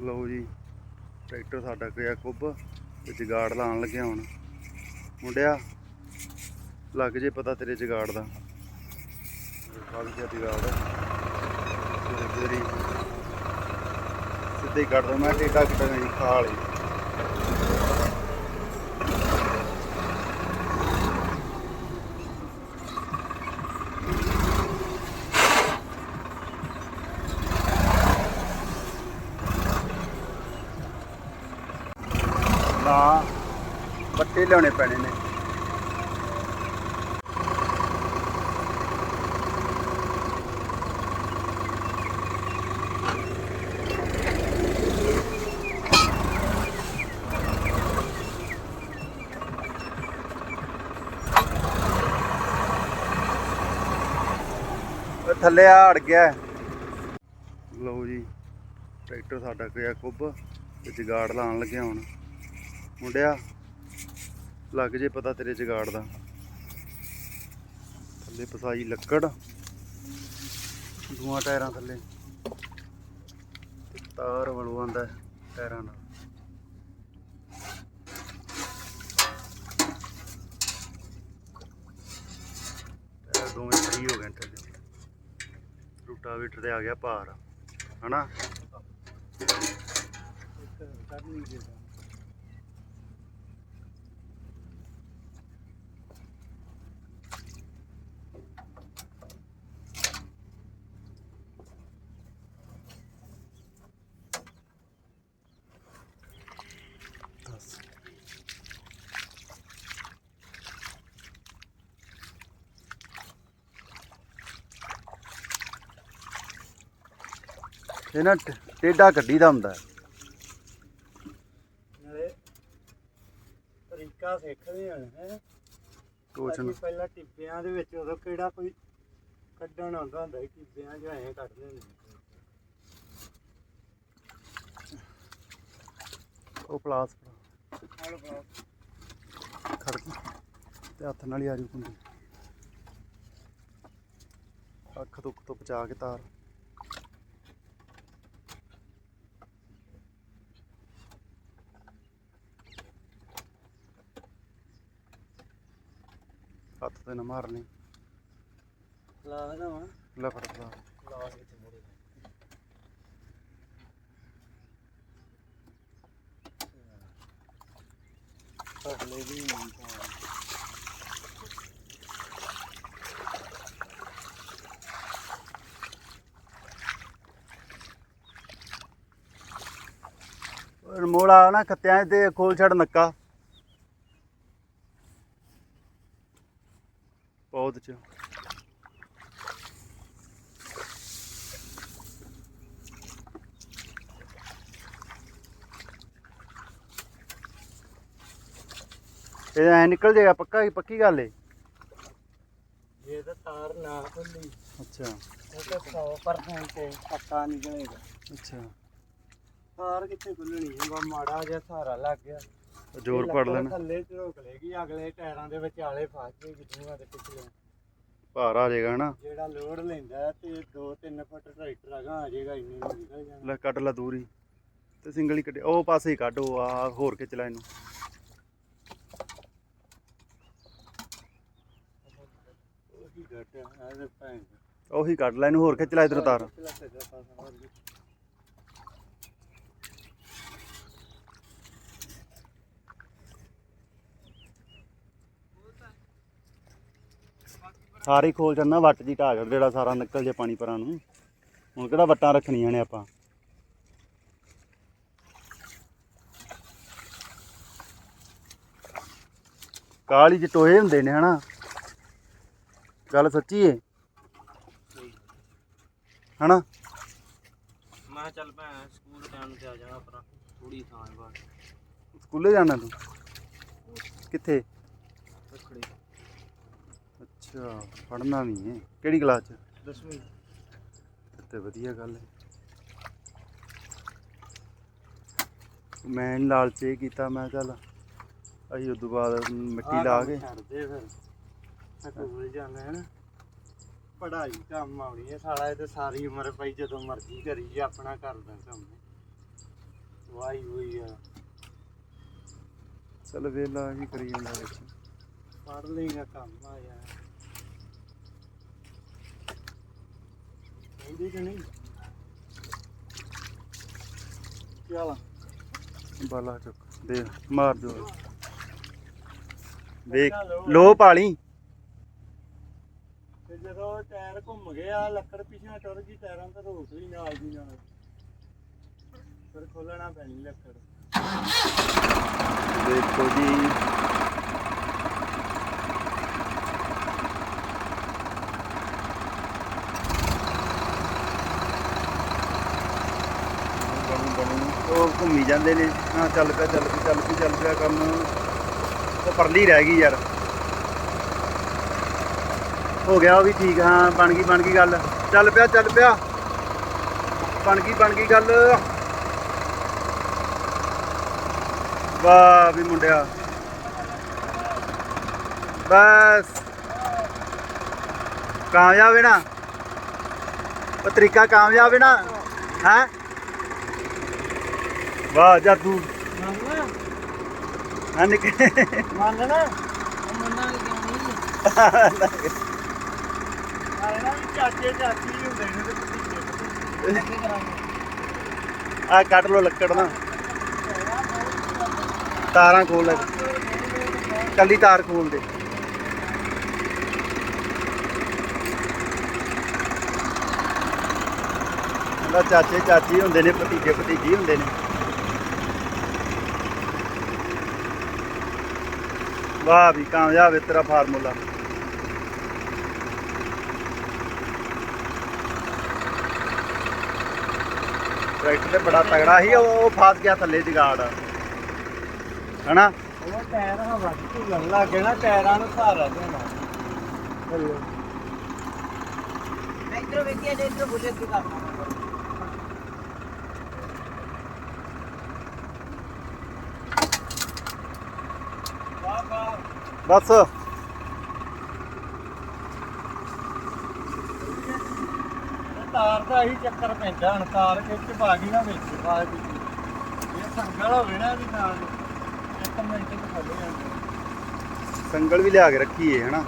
ਲਓ ਜੀ, ਟਰੈਕਟਰ ਸਾਡਾ ਗਿਆ ਕੁੱਬ ਤੇ ਜਗਾੜ ਲਾਉਣ ਲੱਗਿਆ ਹੁਣ। ਮੁੰਡਿਆ, ਲੱਗ ਜੇ ਪਤਾ ਤੇਰੇ ਜਗਾੜ ਦਾ। ਫਸ ਗਿਆ ਜਗਾੜ ਤੇਰੀ ਸਿੱਧੇ ਕੱਢ ਦੋ, ਮੈਂ ਟੇਡਾ ਕਿਟਾ ਨਹੀਂ ਖਾ ਲਈ ਨਾ ਪੱਟੇ ਲਿਆਉਣੇ ਪੈਣੇ ਨੇ। ਥੱਲੇ ਆ ਅੜ ਗਿਆ। ਲਓ ਜੀ, ਟਰੈਕਟਰ ਸਾਡਾ ਗਿਆ ਕੁੱਬ ਤੇ ਜਗਾੜ ਲਾਉਣ ਲੱਗਿਆ ਹੁਣ। ਮੁੰਡਿਆ ਲੱਗ ਜੇ ਪਤਾ ਤੇਰੇ ਜਗਾੜ ਦਾ। ਥੱਲੇ ਪਸਾਈ ਲੱਕੜ। ਦੂਆਂ ਟਾਇਰਾਂ ਥੱਲੇ। ਤੇ ਤਾਰ ਵਲਵਾਉਂਦਾ ਟਾਇਰਾਂ ਨਾਲ। ਟਾਇਰ ਦੋਵੇਂ ਸਹੀ ਹੋ ਗਏ ਥੱਲੇ। ਰੂਟਾਵੇਟਰ ਤੇ ਆ ਗਿਆ ਭਾਰ। ਹਨਾ? ਦੱਸ ਇਹ ਨਾ ਟ- ਟੇਢਾ ਕੱਢੀ ਦਾ ਹੁੰਦਾ। ਨਾਲੇ ਤਰੀਕਾ ਸਿੱਖਦੇ ਹਨ ਹੈ। ਕੁਛ ਅਸੀਂ ਨਾ। ਪਹਿਲਾਂ ਟਿੱਬਿਆਂ ਦੇ ਵਿੱਚ ਉਦੋਂ ਕਿਹੜਾ ਕੋਈ ਕੱਢਣ ਆਉਂਦਾ ਹੁੰਦਾ ਸੀ ਟਿੱਬਿਆਂ 'ਚ ਐਂ ਕੱਢਦੇ ਹੁੰਦੇ ਸੀ। ਉਹ ਪਲਾਸ ਬਾ ਖੜ ਗਈ ਤੇ ਹੱਥ ਨਾਲ ਹੀ ਆ ਜੂ ਕੁੰਡੀ। ਅੱਖ ਤੋਂ ਤੋਂ ਬਚਾ ਕੇ ਤਾਰ। ਹੱਥ ਤੇ ਨਾ ਮਾਰਨੀ। ਲਾ ਦੇਣਾ ਵਾ। ਲੈ ਫੜ ਲਾ। ਲਾ ਤੇ ਮੁੜੇ ਅਗਲੇ ਵੀ ਮੋੜਾ ਨਾ ਖੱਤਿਆਂ ਤੇ ਖੋਲ ਛੱਡ ਨੱਕਾ। ਪੌਦ ਚ ਇਹ ਐ ਨਿਕਲ ਜਾਏਗਾ ਪੱਕਾ ਪੱਕੀ ਗੱਲ ਏ ਜੇ ਤਾਂ ਤਾਰ ਨਾ ਖੁੱਲੀ ਅੱਛਾ ਉਹ ਤਾਂ 100% ਤੇ ਪੱਕਾ ਨਿਕਲੇਗਾ ਅੱਛਾ ਤਾਰ ਕਿੱਥੇ ਖੁੱਲਣੀ ਹੈ ਬਾ ਮਾੜਾ ਜਿਹਾ ਸਹਾਰਾ ਲੱਗ ਗਿਆ ਜ਼ੋਰ ਪੜ ਲੈਣਾ। ਥੱਲੇ ਝੋਕ ਲੇਗੀ ਅਗਲੇ ਟਾਇਰਾਂ ਦੇ ਵਿਚਾਲੇ ਫਸ ਜਾਏਗੀ ਦੋਵਾਂ ਦੇ ਪਿਛਲੇ ਭਾਰ ਆ ਜਾਏਗਾ ਹਨਾ। ਜਿਹੜਾ ਲੋਡ ਲੈਂਦਾ ਤੇ 2-3 ਫੁੱਟ ਟਰੈਕਟਰ ਆ ਜਾਏਗਾ ਇੰਨੇ ਨੂੰ ਨਿਕਲ ਜਾਣਾ। ਲੈ ਕੱਢ ਲਾ ਦੂਰੀ ਤੇ ਸਿੰਗਲ ਹੀ ਕੱਢੇ। ਉਹ ਪਾਸੇ ਹੀ ਕੱਢ ਆ ਹੋਰ ਕੇ ਚਲਾ ਇਹਨੂੰ। ਉਹੀ ਘਟ ਆ ਤੇ ਭੈਣ। ਉਹੀ ਕੱਢ ਲੈ ਇਹਨੂੰ ਹੋਰ ਕੇ ਚਲਾ ਇਧਰ ਤਾਰ ਪਿਛਲਾ ਸੱਜਾ ਪਾਸਾ ਹੋਰ ਵੀ। ਸਾਰੇ ਖੋਲ ਚੜਨਾ ਵੱਟ ਜੀ ਢਾਹ ਜਿਹੜਾ ਸਾਰਾ ਨਿਕਲ ਜੇ ਪਾਣੀ ਪਰਾਂ ਨੂੰ। ਹੁਣ ਕਿਹੜਾ ਵੱਟਾਂ ਰੱਖਣੀਆਂ ਨੇ ਆਪਾਂ? ਕਾਲੀ ਚ ਟੋਏ ਹੁੰਦੇ ਨੇ ਹਨਾ? ਗੱਲ ਸੱਚੀ ਏ? ਹਨਾ? ਮੈਂ ਚੱਲ ਭੈਣ ਸਕੂਲ ਟਾਈਮ ਤੇ ਆ ਜਾਣਾ ਪਰ ਥੋੜੀ ਥਾਂ ਬਾਅਦ ਸਕੂਲੇ ਜਾਣਾ ਤੂੰ? ਕਿੱਥੇ? ਅੱਛਾ ਪੜ੍ਹਨਾ ਨਹੀਂ ਏ ਕਿਹੜੀ ਕਲਾਸ ਚ? ਦਸਵੀਂ। ਤੇ ਵਧੀਆ ਗੱਲ ਹੈ। ਮੈਂ ਲਾਲਚ ਇਹ ਕੀਤਾ ਮੈਂ ਚੱਲ ਅਸੀਂ ਉਦੋਂ ਬਾਅਦ ਮਿੱਟੀ ਲਾ ਕੇ। ਛੱਡਦੇ ਫਿਰ। ਸਕੂਲ ਜਾਣਾ ਹੈ ਨਾ ਪੜ੍ਹਾਈ ਕੰਮ ਆਉਣੀ ਹੈ ਸਾਲਾ ਇਹ ਤੇ ਸਾਰੀ ਉਮਰ ਪਈ ਜਦੋਂ ਮਰਜ਼ੀ ਕਰੀ ਜਾ ਆਪਣਾ ਕਰਦਾ ਕੰਮ। ਆਈ ਹੋਈ ਆ। ਚੱਲ ਵੇਲਾ ਹੀ ਕਰੀ ਜਾਂਦਾ ਵਿੱਚ। ਪੜ ਲਈਗਾ ਕੰਮ ਆ ਯਾਰ। ਕਹਿੰਦੀ ਕਿ ਨਹੀਂ। ਕੀ ਹਾਲ ਆ? ਬਾਲਾ ਚੁੱਕ ਦੇ ਮਾਰ ਜੋ ਦੇਖ ਲੋ ਪਾਲੀ। ਤੇ ਜਦੋਂ ਟਾਇਰ ਘੁੰਮ ਗਿਆ ਲੱਕੜ ਪਿਛਾ ਟੁਰ ਗਈ ਟਾਇਰਾਂ ਤੇ ਰੋਕ ਲਈ ਨਾਲ ਦੀ ਨਾਲ। ਫਿਰ ਖੋਲਣਾ ਪੈਣੀ ਲੱਕੜ। ਦੇਖੋ ਜੀ ਬਣੂ ਬਣੂ ਉਹ ਘੁੰਮੀ ਜਾਂਦੇ ਨੇ। ਹਾਂ, ਚੱਲ ਪਿਆ ਚੱਲ ਪਿਆ ਚੱਲ ਪਿਆ ਚੱਲ ਪਿਆ ਕੰਮ। ਉਹ ਪਰਲੀ ਰਹਿ ਗਈ ਯਾਰ। ਹੋ ਗਿਆ ਉਹ ਵੀ ਠੀਕ, ਹਾਂ, ਬਣ ਗਈ ਬਣ ਗਈ ਗੱਲ। ਚੱਲ ਪਿਆ ਚੱਲ ਪਿਆ। ਬਣ ਗਈ ਬਣ ਗਈ ਗੱਲ। ਵਾਹ ਵੀ ਮੁੰਡਿਆ। ਬਸ। ਕਾਮਯਾਬ ਹੈ ਨਾ। ਉਹ ਤਰੀਕਾ ਕਾਮਯਾਬ ਹੈ ਨਾ। ਹੈ? ਵਾਹ ਜਾਦੂ ਮੰਨਣਾ? ਹਾਂ ਨਿੱਕੇ ਮੰਨਣਾ? ਮੰਨਣਾ ਕਿਉਂ ਨਹੀਂ ਆਏ ਨਾ ਵੀ ਚਾਚੇ ਚਾਚੀ ਹੀ ਹੁੰਦੇ ਨੇ ਤੇ ਭਤੀਜੇ ਭਤੀਜੇ ਕੀ ਕਰਾਂਗੇ? ਆ ਕੱਟ ਲੋ ਲੱਕੜ ਨਾ। ਤਾਰਾਂ ਖੋਲ ਲੈ। ਕੱਲੀ ਤਾਰ ਖੋਲ ਦੇ। ਕਹਿੰਦਾ ਚਾਚੇ ਚਾਚੀ ਹੁੰਦੇ ਨੇ ਭਤੀਜੇ ਭਤੀਜੀ ਹੁੰਦੇ ਨੇ। ਵਾਹ ਵੀ ਕਾਮਯਾਬ ਹੈ ਤੇਰਾ ਫਾਰਮੂਲਾ। ਟਰੈਕਟਰ ਤੇ ਬੜਾ ਤਗੜਾ ਸੀ ਉਹ ਫਸ ਗਿਆ ਥੱਲੇ ਜਗਾੜ। ਹਨਾ? ਉਹ ਟਾਇਰ ਹਵਾ ਚ ਝੁੱਲਣ ਲੱਗ ਗਏ ਨਾ ਟਾਇਰਾਂ ਨੂੰ ਸਹਾਰਾ ਦੇਣਾ ਇਧਰ ਵੇਖੀਏ ਜੇ ਇਧਰ ਬੁਝੇ ਕੀ ਕਰਨਾ ਬਸ। ਤਾਰ ਦਾ ਹੀ ਚੱਕਰ ਪੈਂਦਾ ਹੁਣ ਤਾਰ ਖਿੱਚ ਪਾ ਗਈ ਨਾ ਵਿੱਚ ਬਾਅਦ ਵਿੱਚ ਇਹ ਸੰਗਲ ਹੋਵੇ ਨਾ ਇਹਦੀ ਨਾਲ ਇੱਕ ਮਿੰਟ ਚ ਖੱਲ ਜਾਂਦਾ ਸੰਗਲ ਵੀ ਲਿਆ ਕੇ ਰੱਖੀ ਏ ਹਨਾ?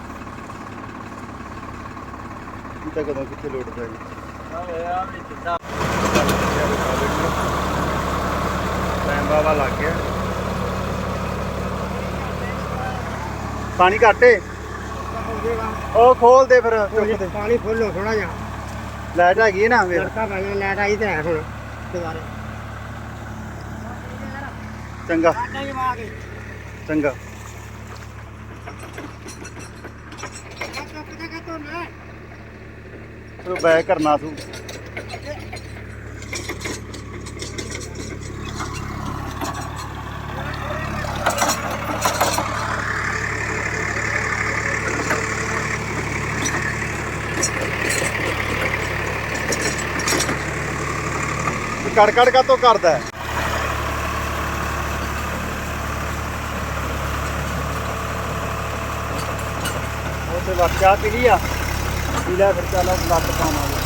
ਇਹ ਤਾਂ ਕਦੋਂ ਕਿੱਥੇ ਲੋਟਦਾ ਜੀ ਆਵੇ ਆ ਵਿੱਚ ਦਾ ਟਾਈਮ ਬਾਵਾ ਲੱਗ ਗਿਆ। ਪਾਣੀ ਘਾਟੇ ਉਹ ਖੋਲ ਦੇ ਫਿਰ ਚੁੱਕ ਦੇ। ਪਾਣੀ ਫੁੱਲੋ ਥੋੜਾ ਜਿਹਾ। ਲਾਈਟ ਹੈਗੀ ਨਾ ਵੇਖ ਲੜਕਾ ਭਾਈ ਲੈਟ ਆਈ ਤੇ ਹੈ ਹੁਣ ਦੁਬਾਰੇ। ਚੰਗਾ। ਚੰਗਾ। ਤੂੰ ਕਰਨਾ ਤੂੰ। ਕੜ ਕੜ ਕਾ ਤੋਂ ਕਰਦਾ ਹੈ? ਉਹ ਤੇ ਵਾਕਿਆ ਪੀ ਲਈ ਆ ਪੀ ਲੈ ਫਿਰ ਚੱਲ ਲੱਤ ਪਾਵਾਂਗੇ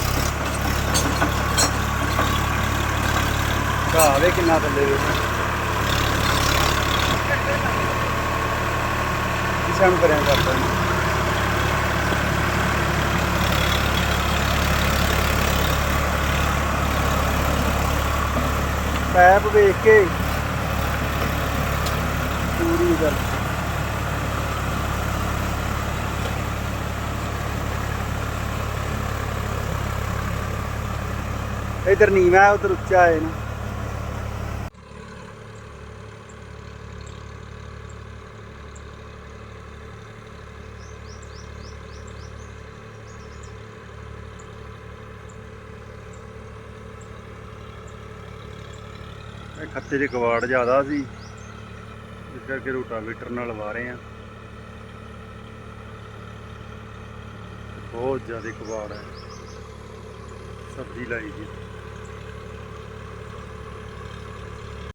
ਘਾਹ ਵੇ ਕਿੰਨਾ ਥੱਲੇ ਵੇ ਕਿਸੇ ਨੂੰ ਕਰਿਆ ਕਰਦਾ ਇਹਨੂੰ। ਵੇਖ ਕੇ ਪੂਰੀ ਗੱਲ ਇਧਰ ਨੀਵਾਂ ਉਧਰ ਉੱਚਾ ਹੈ ਨਾ ਇਹ ਖੱਤੇ ਦੇ ਕਵਾੜ ਜ਼ਿਆਦਾ ਸੀ। ਇਸ ਕਰਕੇ ਰੋਟਾਵੇਟਰ ਨਾਲ ਵਾ ਰਹੇ ਆ। ਬਹੁਤ ਜ਼ਿਆਦਾ ਕਵਾੜ ਹੈ ਸਬਜ਼ੀ ਲਾਈ ਜੀ